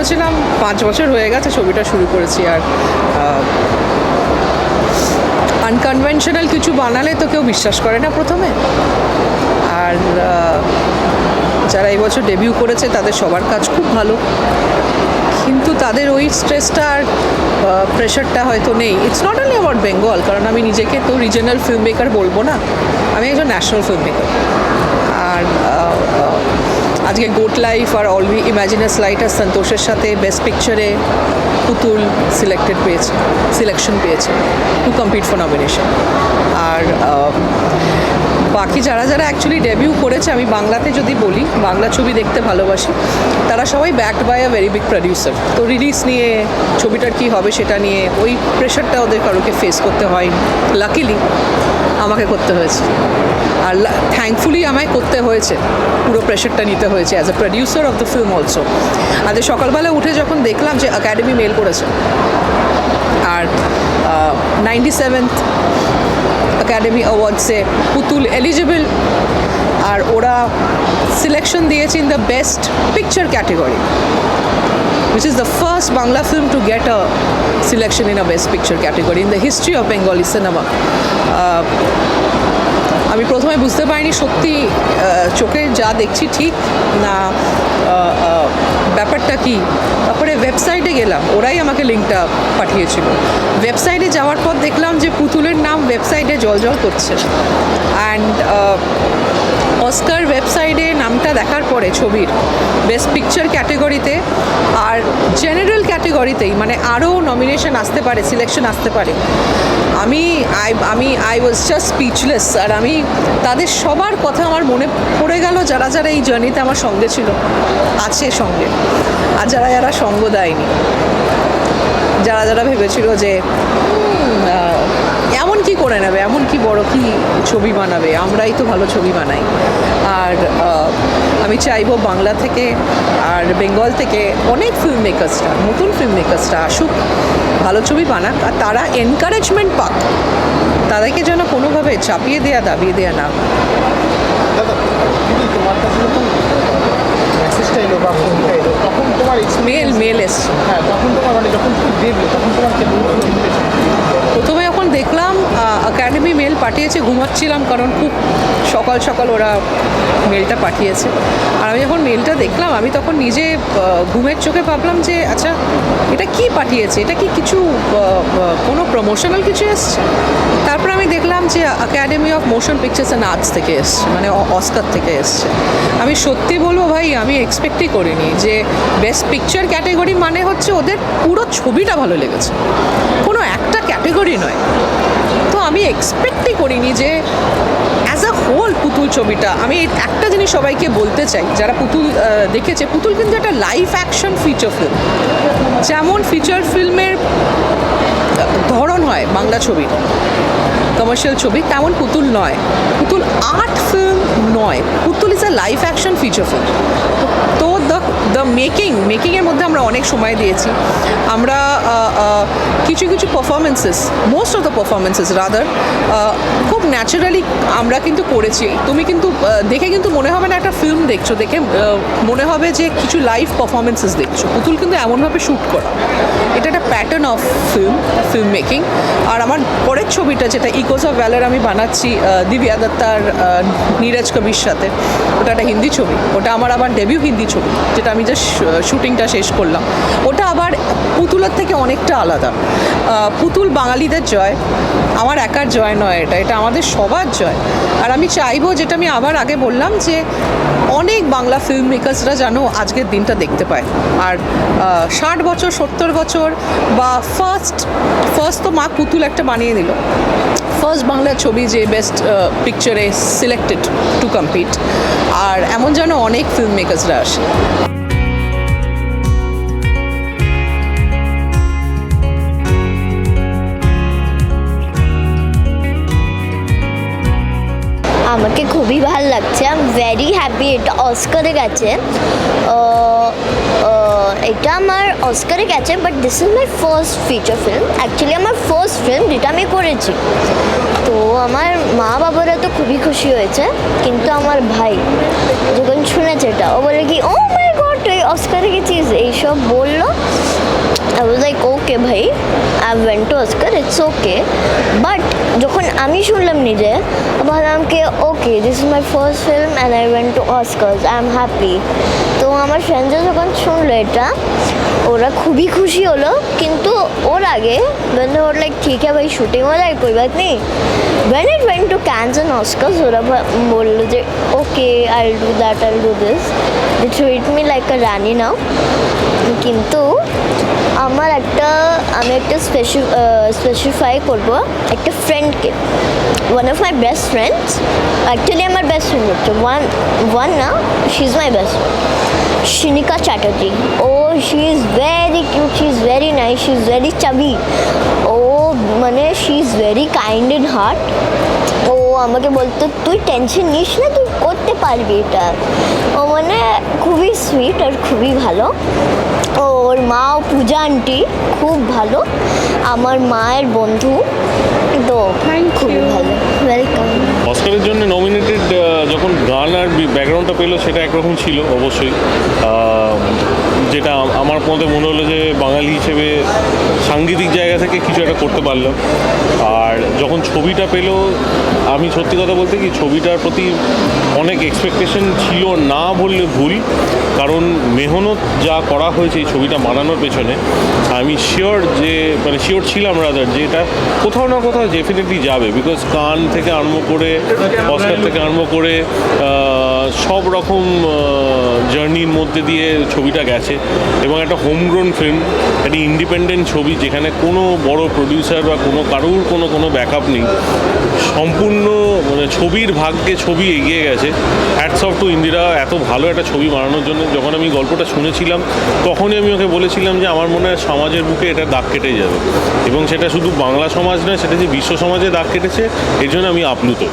করেছিলাম, পাঁচ বছর হয়ে গেছে ছবিটা শুরু করেছি আর আনকনভেনশনাল কিছু বানালে তো কেউ বিশ্বাস করে না প্রথমে। আর যারা এই বছর ডেবিউ করেছে তাদের সবার কাজ খুব ভালো। কিন্তু তাদের ওই স্ট্রেসটা আর প্রেশারটা হয়তো নেই। It's not only about Bengal কারণ আমি নিজেকে তো রিজনাল ফিল্ম মেকার বলব না। আমি একজন ন্যাশনাল ফিল্ম মেকার আর আজকে goat life R all we imagine as light আর সন্তোষের সাথে বেস্ট পিকচারে পুতুল সিলেক্টেড পেয়েছে সিলেকশন পেয়েছে টু কম্পিট ফর নমিনেশন আর বাকি যারা যারা অ্যাকচুয়ালি ডেবিউ করেছে, আমি বাংলাতে যদি বলি, বাংলা ছবি দেখতে ভালোবাসি, তারা সবাই backed by a very big producer তো রিলিজ নিয়ে, ছবিটার কি হবে সেটা নিয়ে, ওই প্রেশারটা ওদের কারোকে ফেস করতে হয় লাকিলি আমাকে করতে হয়েছে। আর থ্যাঙ্কফুলি আমায় করতে হয়েছে। পুরো প্রেশারটা নিতে হয়েছে as a producer of the film also আজ সকালবেলা উঠে যখন দেখলাম যে একাডেমি মেল করেছে, আর নাইনটি সেভেন্থ একাডেমি অ্যাওয়ার্ডসে পুতুল এলিজিবল আর ওরা সিলেকশন দিয়েছে in the best picture category which is the first Bangla film to get a selection in a Best Picture category in the history of Bengali cinema. Uh, আমি প্রথমে বুঝতে পারিনি সত্যি চোখে যা দেখছি ঠিক না ব্যাপারটা কি। তারপরে ওয়েবসাইটে গেলাম, ওরাই আমাকে লিঙ্কটা পাঠিয়েছিল। ওয়েবসাইটে যাওয়ার পর দেখলাম যে পুতুলের নাম ওয়েবসাইটে জল জল করছে। অ্যান্ড অস্কার ওয়েবসাইটে নামটা দেখার পরে ছবির বেস্ট পিকচার ক্যাটেগরিতে আর জেনারেল ক্যাটেগরিতেই মানে আরও নমিনেশন আসতে পারে সিলেকশন আসতে পারে। আমি আই আমি আই ওয়াজ জাস্ট স্পিচলেস আর আমি তাদের সবার কথা আমার মনে পড়ে গেল যারা যারা এই জার্নিতে আমার সঙ্গে ছিল, আছে সঙ্গে। আর যারা যারা সঙ্গ দেয়নি, যারা যারা ভেবেছিল যে কি করে নেবে? এমন কি বড় কি ছবি বানাবে? আমরাই তো ভালো ছবি বানাই। আর আমি চাইব বাংলা থেকে আর বেঙ্গল থেকে অনেক ফিল্ম মেকার্সরা নতুন ফিল্ম মেকার্সরা আসুক, ভালো ছবি বানাক, আর তারা এনকারেজমেন্ট পাক। তাদেরকে যেন কোনোভাবে চাপিয়ে দেয়া, দাবিয়ে দেয়া না। দাদা তোমার কাছে বা তখন তোমার মেল মেল এসছে। হ্যাঁ তখন তোমার মানে যখন তুমি দেখলে তখন তোমার প্রথমে যখন দেখলাম একাডেমি মেল পাঠিয়েছে ঘুমাচ্ছিলাম কারণ খুব সকাল সকাল ওরা মেলটা পাঠিয়েছে। আর আমি যখন মেলটা দেখলাম আমি তখন নিজে ঘুমের চোখে ভাবলাম যে আচ্ছা এটা কি পাঠিয়েছে? এটা কি কিছু কোনো প্রমোশনাল কিছু এসছে? তারপর আমি দেখলাম যে Academy of Motion Pictures and Arts থেকে এসছে মানে অস্কার থেকে এসছে। আমি সত্যি বলব ভাই আমি এক্সপেক্টই করিনি যে বেস্ট পিকচার ক্যাটেগরি মানে হচ্ছে ওদের পুরো ছবিটা ভালো লেগেছে। কোনো একটা ক্যাটেগরি নয়। তো আমি এক্সপেক্টই করিনি যে অ্যাজ আ হোল পুতুল ছবিটা, আমি একটা জিনিস সবাইকে বলতে চাই, যারা পুতুল দেখেছে, পুতুল কিন্তু একটা লাইভ অ্যাকশন ফিচার ফিল্ম যেমন ফিচার ফিল্মের ধরন হয় বাংলা ছবির কমার্শিয়াল ছবি, তেমন পুতুল নয়। পুতুল আর্ট ফিল্ম নয়। Putul is a live action feature film তো দ্য দ্য মেকিং মেকিংয়ের মধ্যে আমরা অনেক সময় দিয়েছি। আমরা কিছু কিছু performances most of the performances rather খুব ন্যাচারালি আমরা কিন্তু করেছি। তুমি কিন্তু দেখে কিন্তু মনে হবে না একটা ফিল্ম দেখছ, দেখে মনে হবে যে কিছু লাইভ পারফরমেন্সেস দেখছ। পুতুল কিন্তু এমনভাবে শ্যুট করা। এটা একটা pattern of film film making আর আমার পরের ছবিটা যেটা ইকোস অফ ভ্যালার আমি বানাচ্ছি দিব্যা দত্তার নীরজ কবির সাথে, ওটা একটা হিন্দি ছবি। ওটা আমার আবার ডেবিউ হিন্দি ছবি, যেটা আমি জাস্ট শুটিংটা শেষ করলাম। ওটা আবার পুতুলের থেকে অনেকটা আলাদা। পুতুল বাঙালিদের জয়, আমার একার জয় নয় এটা এটা আমাদের সবার জয়। আর আমি চাইব, যেটা আমি আবার আগে বললাম, যে অনেক বাংলা ফিল্ম মেকার্সরা যেন আজকের দিনটা দেখতে পায়। আর ষাট বছর, সত্তর বছর বা ফার্স্ট ফার্স্ট তো মা পুতুল একটা বানিয়ে দিল। ফার্স্ট বাংলা ছবি যে বেস্ট পিকচারে সিলেক্টেড টু কম্পিট আর এমন যেন অনেক ফিল্ম মেকার্সরা আসে। আমাকে খুবই ভালো লাগছে। আই এম ভেরি হ্যাপি এটা অস্কারে গেছে। এটা আমার অস্কারে গেছে but this is my first feature film actually আমার ফার্স্ট ফিল্ম যেটা আমি করেছি। তো আমার মা বাবারা তো খুবই খুশি হয়েছে, কিন্তু আমার ভাই যখন শুনেছে এটা, ও বলে কি ও মাই পর তুই অস্কারে গেছিস? এইসব বলল। আই ওয়াজ লাইক ওকে ভাই I went to Oscar it's okay but যখন আমি শুনলাম নিজে ভাবলাম কি okay this is my first film and I went to Oscars I am happy তো আমার ফ্রেন্ডরা যখন শুনলো এটা ওরা খুবই খুশি হলো কিন্তু ওর আগে when they were like ঠিক है भाई शूटिंग हो जाए कोई बात नहीं when it went to Cannes and Oscars ওরা ভা- বললো যে okay I do that I do this they treat me like a rani now কিন্তু আমার একটা আমি একটা স্পেসি স্পেসিফাই করব একটা ফ্রেন্ডকে one of my best friends actually আমার বেস্ট ফ্রেন্ড হচ্ছে ওয়ান ওয়ান না she is my best Shinika Chatterjee. Oh, she is very cute. She is very nice She is very chubby. Oh, মানে she is very kind in heart ও আমাকে বলতো তুই tension নিস না করতে পারবি এটা। ও মানে খুবই সুইট আর খুবই ভালো। ও ওর মা ও পূজা আন্টি খুব ভালো। আমার মায়ের বন্ধু তো খুবই ভালো। ওয়েলকাম অস্কারের জন্য নমিনেটেড যখন গান আর ব্যাকগ্রাউন্ডটা পেল সেটা একরকম ছিল অবশ্যই। যেটা আমার মধ্যে মনে হলো যে বাঙালি হিসেবে সাংগীতিক জায়গা থেকে কিছু একটা করতে পারলাম। আর যখন ছবিটা পেল, আমি সত্যি কথা বলতে কি, ছবিটার প্রতি অনেক এক্সপেকটেশন ছিল না বললে ভুল। কারণ মেহনত যা করা হয়েছে এই ছবিটা বানানোর পেছনে, আমি শিওর যে মানে শিওর ছিলাম রাদার যে এটা কোথাও না কোথাও ডেফিনেটলি যাবে। বিকজ কান থেকে আরম্ভ করে অস্কার থেকে আরম্ভ করে সব রকম জার্নির মধ্যে দিয়ে ছবিটা গেছে। এবং একটা হোমগ্রোন ফিল্ম একটা ইন্ডিপেন্ডেন্ট ছবি যেখানে কোনো বড় প্রডিউসার বা কোনো কারুর কোনো কোনো ব্যাকআপ নেই। সম্পূর্ণ মানে ছবির ভাগ্যে ছবি এগিয়ে গেছে। হ্যাটস অফ টু ইন্দিরা এত ভালো একটা ছবি বানানোর জন্য। যখন আমি গল্পটা শুনেছিলাম, তখনই আমি ওকে বলেছিলাম যে, আমার মনে হয় সমাজের বুকে এটা দাগ কেটে যাবে। এবং সেটা শুধু বাংলা সমাজ নয়, সেটা যে বিশ্ব সমাজে দাগ কেটেছে, এর জন্য আমি আপ্লুত।